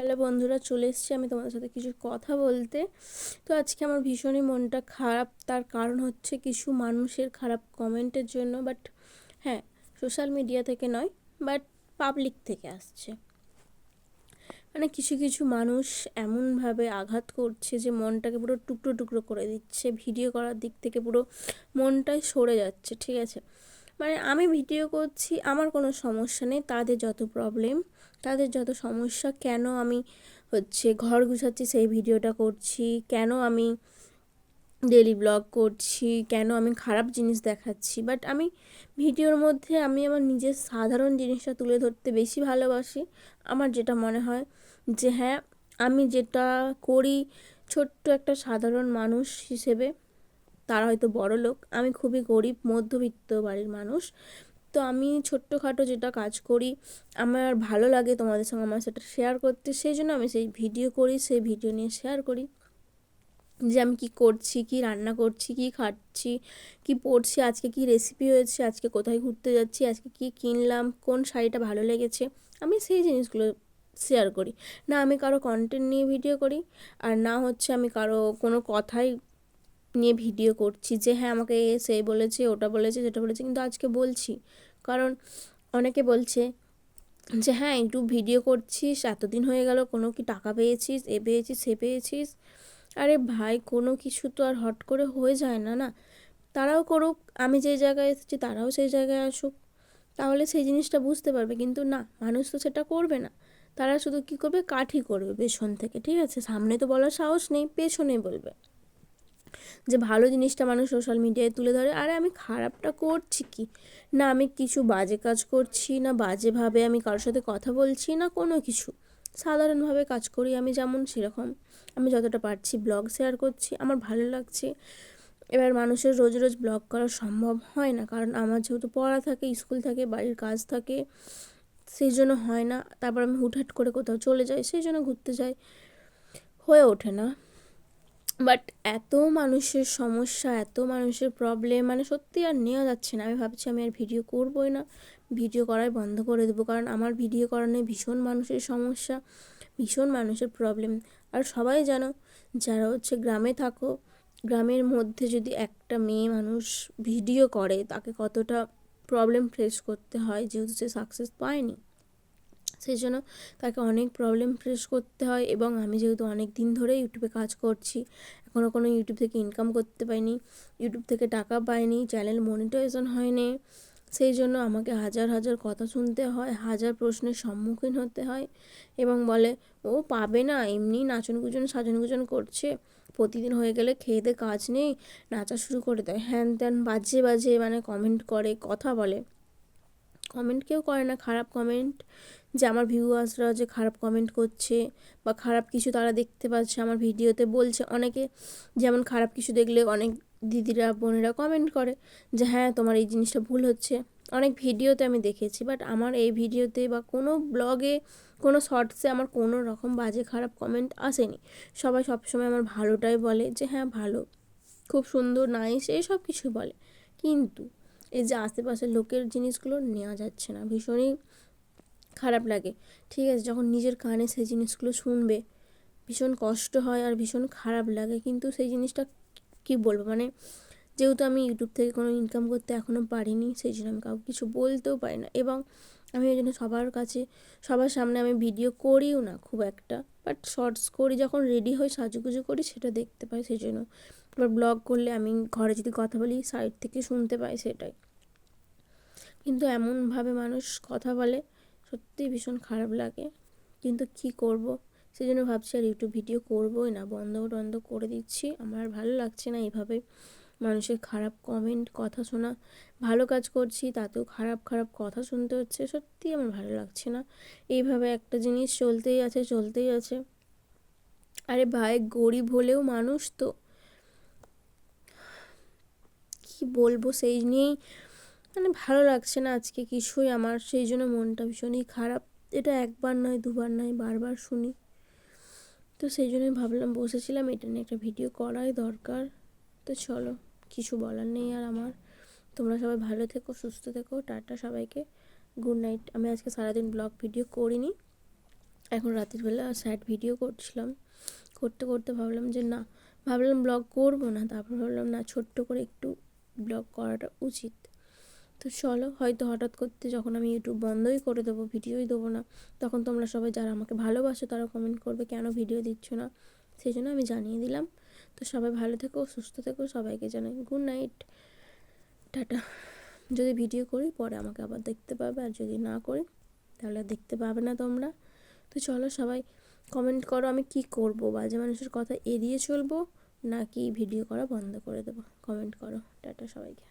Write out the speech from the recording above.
Hello বন্ধুরা, চলে এসেছি আমি তোমাদের সাথে কিছু কথা বলতে। তো আজকে আমার ভীষণই মনটা খারাপ, তার কারণ হচ্ছে কিছু মানুষের খারাপ কমেন্টের জন্য বাট হ্যাঁ সোশ্যাল মিডিয়া থেকে নয় বাট পাবলিক থেকে আসছে। মানে কিছু কিছু মানুষ এমনভাবে আঘাত করছে যে মনটাকে পুরো টুকরো টুকরো করে দিচ্ছে ভিডিও করার দিক থেকে পুরো মনটাই সরে যাচ্ছে, ঠিক আছে? মানে আমি ভিডিও করছি, আমার কোনো সমস্যা নেই, তাদের যত প্রবলেম তাদের যত সমস্যা, কেন আমি হচ্ছে ঘর গুছাচ্ছি সেই ভিডিওটা করছি, কেন আমি ডেলি ব্লগ করছি, কেন আমি খারাপ জিনিস দেখাচ্ছি বাট আমি ভিডিওর মধ্যে আমি আমার নিজের সাধারণ জিনিসটা তুলে ধরতে বেশি ভালোবাসি। আমার যেটা মনে হয় যে হ্যাঁ আমি যেটা করি ছোট্ট একটা সাধারণ মানুষ হিসেবে তারা হয়তো বড় লোক। আমি খুবই গরিব, মধ্যবিত্ত বাড়ির মানুষ। তো আমি ছোট্টখাটো যেটা কাজ করি, আমার ভালো লাগে তোমাদের সঙ্গে আমার সেটা শেয়ার করতে। সেই জন্য আমি সেই ভিডিও করি, সেই ভিডিও নিয়ে শেয়ার করি। যে আমি কী করছি, কী রান্না করছি, কী খাচ্ছি, কী পড়ছি আজকে কী রেসিপি হয়েছে, আজকে কোথায় ঘুরতে যাচ্ছি, আজকে কী কিনলাম, কোন শাড়িটা ভালো লেগেছে। আমি সেই জিনিসগুলো শেয়ার করি। না আমি কারও কন্টেন্ট নিয়ে ভিডিও করি, আর না হচ্ছে আমি কারও কোনো কথাই নিয়ে ভিডিও করছি যে হ্যাঁ আমাকে সে বলেছে, ওটা বলেছে যেটা বলেছে, কিন্তু আজকে বলছি। কারণ অনেকে বলছে যে হ্যাঁ ইউটিউব ভিডিও করছিস, এতদিন হয়ে গেল, কোনো কি টাকা পেয়েছিস, এ পেয়েছিস, সে পেয়েছিস। আরে ভাই, কোনো কিছু তো আর হট করে হয়ে যায় না না? তারাও করুক, আমি যে জায়গায় এসেছি, তারাও সেই জায়গায় আসুক। তাহলে সেই জিনিসটা বুঝতে পারবে, কিন্তু না, মানুষ তো সেটা করবে না। তারা শুধু কী করবে? কাঠি করবে পেছন থেকে, ঠিক আছে? সামনে তো বলার সাহস নেই পেছনে বলবে। যে ভালো জিনিসটা মানুষ সোশ্যাল মিডিয়ায় তুলে ধরে, আরে আমি খারাপটা করছি কি? না, আমি কিছু বাজে কাজ করছি না, বাজেভাবে আমি কারোর সাথে কথা বলছি না, কোনো কিছু। সাধারণভাবে কাজ করি আমি যেমন সেরকম। আমি যতটা পারছি ব্লগ শেয়ার করছি, আমার ভালো লাগছে। এবার মানুষের রোজ রোজ ব্লগ করা সম্ভব হয় না, কারণ আমার যেহেতু পড়া থাকে স্কুল থাকে, বাড়ির কাজ থাকে, সেই জন্য হয় না। তারপর আমি হুটহাট করে কোথাও চলে যাই, সেই জন্য ঘুরতে যাই। হয়ে ওঠে না। বাট এত মানুষের সমস্যা, এত মানুষের প্রবলেম মানে সত্যি আর নেওয়া যাচ্ছে না। আমি ভাবছি আমি আর ভিডিও করবোই না। ভিডিও করাই বন্ধ করে দেবো। কারণ আমার ভিডিও করানো ভীষণ মানুষের সমস্যা, ভীষণ মানুষের প্রবলেম আর সবাই জানো, যারা হচ্ছে গ্রামে থাকো, গ্রামের মধ্যে যদি একটা মেয়ে মানুষ ভিডিও করে, তাকে কতটা প্রবলেম ফেস করতে হয়, যেহেতু সে সাকসেস পায়নি। সেই জন্য তাকে অনেক প্রবলেম ফেস করতে হয় এবং আমি যেহেতু অনেক দিন ধরে ইউটিউবে কাজ করছি এখনও কোনো ইউটিউব থেকে ইনকাম করতে পাইনি ইউটিউব থেকে টাকা পাইনি চ্যানেল মনিটাইজেশন হয়নি, সেই জন্য আমাকে হাজার হাজার কথা শুনতে হয়, হাজার প্রশ্নের সম্মুখীন হতে হয় এবং বলে, ও পাবে না, এমনি নাচন গুজন সাজন গুজন করছে, প্রতিদিন হয়ে গেলে খেয়েতে কাজ নেই, নাচা শুরু করে দেয় হ্যান ত্যান বাজে বাজে মানে কমেন্ট করে, কথা বলে। কমেন্ট কেউ করে না, খারাপ কমেন্ট যে আমার ভিউয়ার্সরা যে খারাপ কমেন্ট করছে বা খারাপ কিছু তারা দেখতে পাচ্ছে আমার ভিডিওতে বলছে। অনেকে যেমন খারাপ কিছু দেখলে অনেক দিদিরা, বোনেরা কমেন্ট করে যে হ্যাঁ তোমার এই জিনিসটা ভুল হচ্ছে। অনেক ভিডিওতে আমি দেখেছি বাট আমার এই ভিডিওতে বা কোনো ব্লগে কোনো শর্টসে আমার কোনো রকম বাজে খারাপ কমেন্ট আসেনি। সবাই সবসময় আমার ভালোটাই বলে যে হ্যাঁ ভালো, খুব সুন্দর নাইস এই সব কিছু বলে। কিন্তু এই যে আশেপাশের লোকের জিনিসগুলো নেওয়া যাচ্ছে না। ভীষণই খারাপ লাগে। ঠিক আছে, যখন নিজের কানে সেই জিনিসগুলো শুনবে, ভীষণ কষ্ট হয় আর ভীষণ খারাপ লাগে। কিন্তু সেই জিনিসটা কী বলব? মানে যেহেতু আমি ইউটিউব থেকে কোনো ইনকাম করতে এখনও পারিনি, সেই জন্য আমি কাউকে কিছু বলতেও পারি না। এবং আমি ওই জন্য সবার কাছে, সবার সামনে আমি ভিডিও করিও না খুব একটা। বাট শর্টস করি, যখন রেডি হই, সাজুগুজু করি, সেটা দেখতে পাই সেই জন্য এবার ব্লগ করলে আমি ঘরে যদি কথা বলি সাইড থেকে শুনতে পাই সেটাই। কিন্তু এমনভাবে মানুষ কথা বলে, সত্যিই ভীষণ খারাপ লাগে। কিন্তু কী করব? সেই জন্য ভাবছি আর ইউটিউব ভিডিও করবোই না বন্ধ টন্ধ করে দিচ্ছি। আমার ভালো লাগছে না এইভাবে। মানুষের খারাপ কমেন্ট কথা শোনা, ভালো কাজ করছি, তাতেও খারাপ খারাপ কথা শুনতে হচ্ছে, সত্যি আমার ভালো লাগছে না। এইভাবে একটা জিনিস চলতেই আছে চলতেই আছে। আরে ভাই, গরিব হলেও মানুষ তো। কি বলব, সেই নিয়েই মানে ভালো লাগছে না আজকে কিছুই আমার, সেই জন্য মনটা ভীষণই খারাপ। এটা একবার নয়, দুবার নয়, বারবার শুনি। তো সেই জন্যই ভাবলাম, বসেছিলাম, এটা নিয়ে একটা ভিডিও করাই দরকার। তো চলো। কিছু বলার নেই আর আমার। তোমরা সবাই ভালো থেকো, সুস্থ থেকো। টাটা সবাইকে। গুড নাইট আমি আজকে সারাদিন ব্লগ ভিডিও করিনি। এখন রাতের বেলা স্যাড ভিডিও করছিলাম। করতে করতে ভাবলাম যে না, ভাবলাম ব্লগ করব না। তারপর ভাবলাম না, ছোট্ট করে একটু ব্লগ করাটা উচিত। তো চলো, হয়তো হঠাৎ করতে যখন আমি ইউটিউব বন্ধই করে দেবো ভিডিওই দেবো না, তখন তোমরা সবাই যারা আমাকে ভালোবাসো তারা কমেন্ট করবে, কেন ভিডিও দিচ্ছ না? সেই জন্য আমি জানিয়ে দিলাম। তো সবাই ভালো থেকো, সুস্থ থেকো, সবাইকে জানাই গুড নাইট টাটা। যদি ভিডিও করি, পরে আমাকে আবার দেখতে পাবে, আর যদি না করি, তাহলে দেখতে পাবে না তোমরা। তো চলো সবাই কমেন্ট করো, আমি কি করব? বাজে মানুষের কথা এড়িয়ে চলবো, নাকি ভিডিও করা বন্ধ করে দেবো? কমেন্ট করো। টাটা সবাইকে।